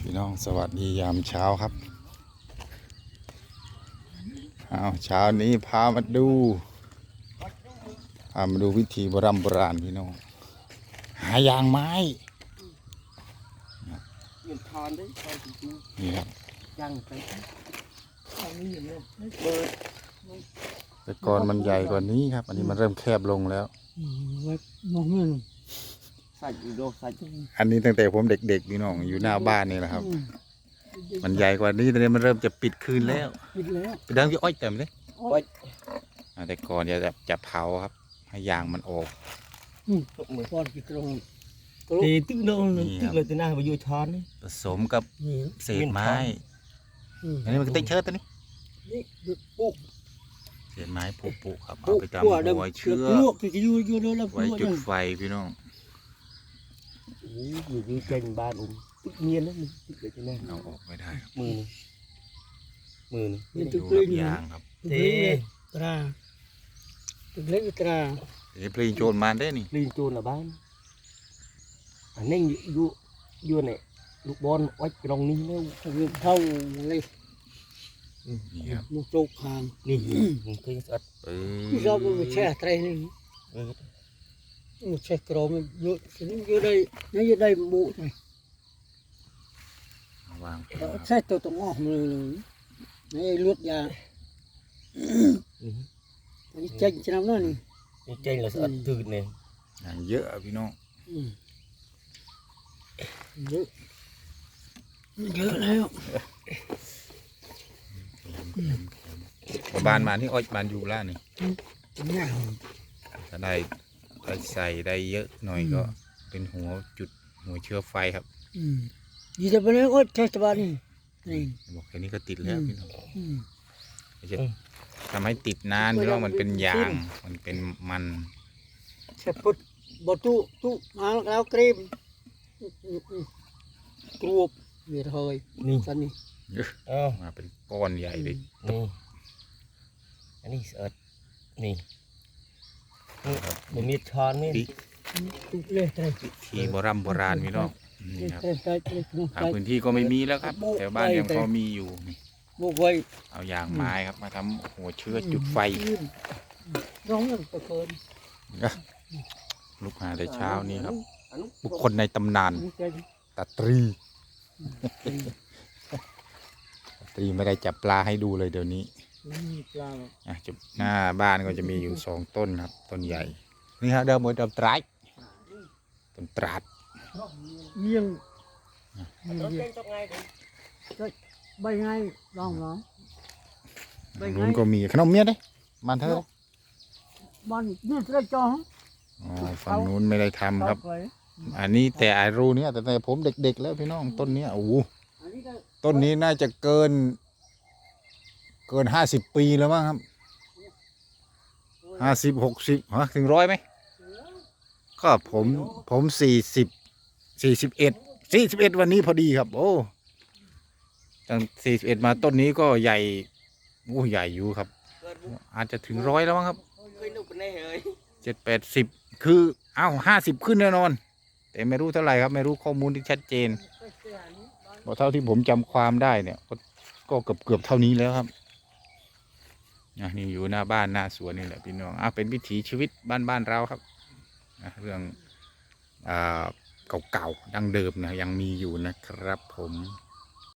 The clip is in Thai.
พี่น้องสวัสดียามเช้าครับเอาเช้านี้พามาดูพามาดูวิธีโบราณโบราณพี่น้อง หายางไม้นี่ครับแต่ก่อนมันใหญ่กว่านี้ครับ อันนี้มันเริ่มแคบลงแล้วมองเงิน ใส่อีโดใส่อันนี้ตั้งแต่ผมเด็กๆพี่น้องอยู่หน้าบ้านนี่แหละครับ มันใหญ่กว่านี้ตอนนี้มันเริ่มจะปิดคืนแล้วปิดแล้วไปดังที่อ้อยเต็มเลยไว้อ่าแต่ก่อนจะจะจะเผาครับ ให้ยางมันออกมือปอนกี่ตรง ตีตึ้งโดนนี่ครับ ตึ้งเลยตัวหน้าไปยูทอนนี่ผสมกับนี่เศษไม้อืมอันนี้มันก็ติ๊กเชิดตัวนี้ นี่ปุ๊บ เศษไม้ปุๆครับปุ๊เอาบไปขั้วเดิมทำหัวเชื้อลวกที่จะอยู่อยู่แล้วแล้วไว้ลวกจุดนั่นไฟพี่น้อง อยู่ยูเจนบ้านอุ้มตึ้งเมียนนั่นตึ้งเลยตัวหน้าเอาออกไม่ได้ครับมือนี่มือนี่นี่ดูตึกกัเล็บกยางครับตึกเล็กตราตึกเล็กตราเดี๋ยวพลีโจรมาได้นี่ลีนโจนละบ้านอันนี้อยู่อยู่เนี่ยลูกบอลไว้กรองนี้แล้วทำเงินเท่าเลยนี่ครับมุกโจกคางนี่มึงเคยสัตว์ปืที่ชอบมันแช่ไตรนี่เออมันแช่กรอมันเยอะทีนี้เยอะได้นี่เยอะได้บุใช่วางหัวแช่ตัวตรงออกมาเลยเลยนี่ ลวดยาอันนี้เจ๊งชนะนั่นนี่นี่เจนละสัตว์ตื่นเนี่ยอย่างเยอะอะพี่น้องอืมเยอะเยอะแล้วบานมาที่อ้อยบานอยู่ล่านี่เนี่ยถ้าได้ถ้า ใส่ได้เยอะหน่อยก็ เป็นหัวจุดหัวเชื้อไฟครับอืมยี่สิบปีก็เทศบาลนี่นี่บอกแค่นี้ก็ติดแล้วพี่น้องอืมไม่ใช่ทำให้ติดนานพี่น้องมันเป็นยางมันเป็นมันเสร็จปุ๊บบตุตุมาแล้วครีมกรูบมีเฮยนี่สันนี่เอ้ามาเป็นก้อนใหญ่เลย นี่อันนี้เอิดนี่ มันมีช้อนนี่ที่ตุเลยไตรที่โบราณโบราณพี่น้องนี่ครับไตรไตรไตรน้องทางไตรพื้นที่ก็ไม่มีแล้วครับ แต่บ้านยังพอมีอยู่นี่บุกไว้เอายางไม้ครับมาทำหัวเชื้อจุดไฟร้องนั่นตะเกินลุกหาแต่เช้านี้ครับบุคคลในตำนานนี่ใจตาตรีตาตรีไม่ได้จับปลาให้ดูเลยเดี๋ยวนี้ นี่ปลาอะจุดหน้าบ้านก็จะมีอยู่สองต้นครับ ต้นใหญ่ นี่ครับเดิมบนต้นตรายต้นตราดเยี่ยงรถเต้นจบไงดิใบไงลองลองไปไง นู้นก็มีขนมเมียดเลยมันเถอะบ้านนี่จะจองอ๋อฝั่งนู้นไม่ได้ทำครับไปอันนี้แต่ไอรูเนี้ยแต่แต่ผมเด็กๆ แล้วพี่น้องต้นเนี้ยโอ้โหอันนี้ก็ต้นนี้น่าจะเกิน เกินห้าสิบปีแล้วมั้งครับห้าสิบหกสิบฮะถึงร้อยไหมก็ผมผมสี่สิบสี่สิบเอ็ดสี่สิบเอ็ดวันนี้พอดีครับ โอ้ตั้งสี่สิบเอ็ดมาต้นนี้ก็ใหญ่โอ้ใหญ่อยู่ครับเกิดบุอาจจะถึงร้อยแล้วมั้งครับเคยนุกเป็นไงเฮ้ยเจ็ดแปดสิบคือเอ้าห้าสิบขึ้นแน่นอน แต่ไม่รู้เท่าไหร่ครับ ไม่รู้ข้อมูลที่ชัดเจนเพราะเท่าที่ผมจำความได้เนี่ยก็ก็เกือบเกือบเท่านี้แล้วครับอะ นี่อยู่หน้าบ้านหน้าสวนนี่แหละพี่น้องอะเป็นวิถีชีวิตบ้านบ้านเราครับนะเรื่องอ่าเก่าๆดั้งเดิมนะยังมีอยู่นะครับผม